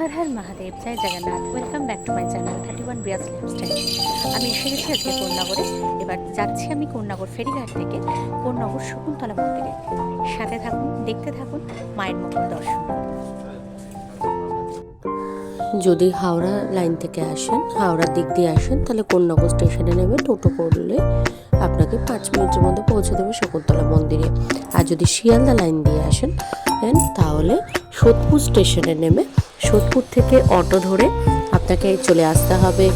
Har Har Mahadev, Joy Jagannath. Welcome back to my channel thirty one Biyas lifestyle আমি এসে গেছি আজকে কোন্নগরে। এবার যাচ্ছি আমি কোন্নগর ফেরিঘাট থেকে, কোন্নগর শকুন্তলা মন্দিরে। সাথে থাকুন, দেখতে থাকুন, মায়ের মুখের দর্শন। যদি হাওড়া লাইন থেকে আসেন হাওড়ার দিক দিয়ে আসেন, তাহলে কোন্নগর স্টেশনে নেমে টোটো করলে আপনাকে পাঁচ মিনিটের মধ্যে পৌঁছে দেবে শকুন্তলা মন্দিরে। আর যদি শিয়ালদা লাইন দিয়ে আসেন তাহলে সোদপুর স্টেশনে নেমে সোদপুর থেকে অটো ধরে আপনাকে চলে আসতে হবে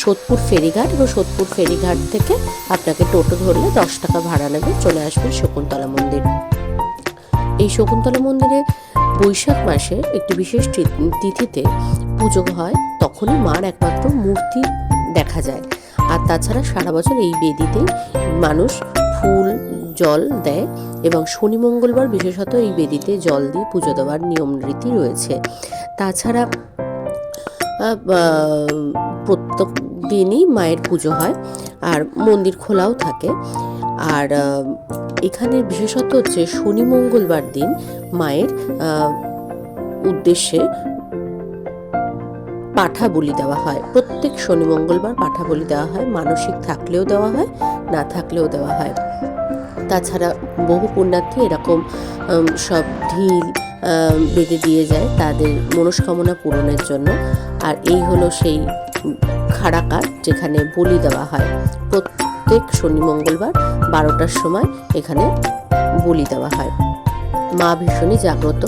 সোদপুর ফেরিঘাট এবং সোদপুর ফেরিঘাট থেকে আপনাকে টোটো ধরলে দশ টাকা ভাড়া নেবে। চলে আসবে শকুন্তলা মন্দির। এই শকুন্তলা মন্দিরে বৈশাখ মাসে একটি বিশেষ তিথিতে পুজো হয়, তখনই মার একমাত্র মূর্তি দেখা যায়। আর তাছাড়া সারা বছর এই বেদিতেই মানুষ ফুল জল দেয় এবং শনি মঙ্গলবার বিশেষত এই বেদিতে জল দিয়ে পুজো দেওয়ার নিয়ম রীতি রয়েছে। তাছাড়া প্রত্যেক দিনই মায়ের পুজো হয় আর মন্দির খোলাও থাকে। আর এখানে বিশেষত হচ্ছে শনি মঙ্গলবার দিন মায়ের উদ্দেশ্যে পাঠা বলি দেওয়া হয়। প্রত্যেক শনি মঙ্গলবার পাঠা বলি দেওয়া হয়। মানসিক থাকলেও দেওয়া হয়, না থাকলেও দেওয়া হয়। তাছাড়া বহু পুণ্যার্থী এরকম সব ঢিল বেঁধে দিয়ে যায় তাদের মনস্কামনা পূরণের জন্য। আর এই হলো সেই খাড়াকার যেখানে বলি দেওয়া হয়। প্রত্যেক শনি মঙ্গলবার বারোটার সময় এখানে বলি দেওয়া হয়। মা ভীষণই জাগ্রত।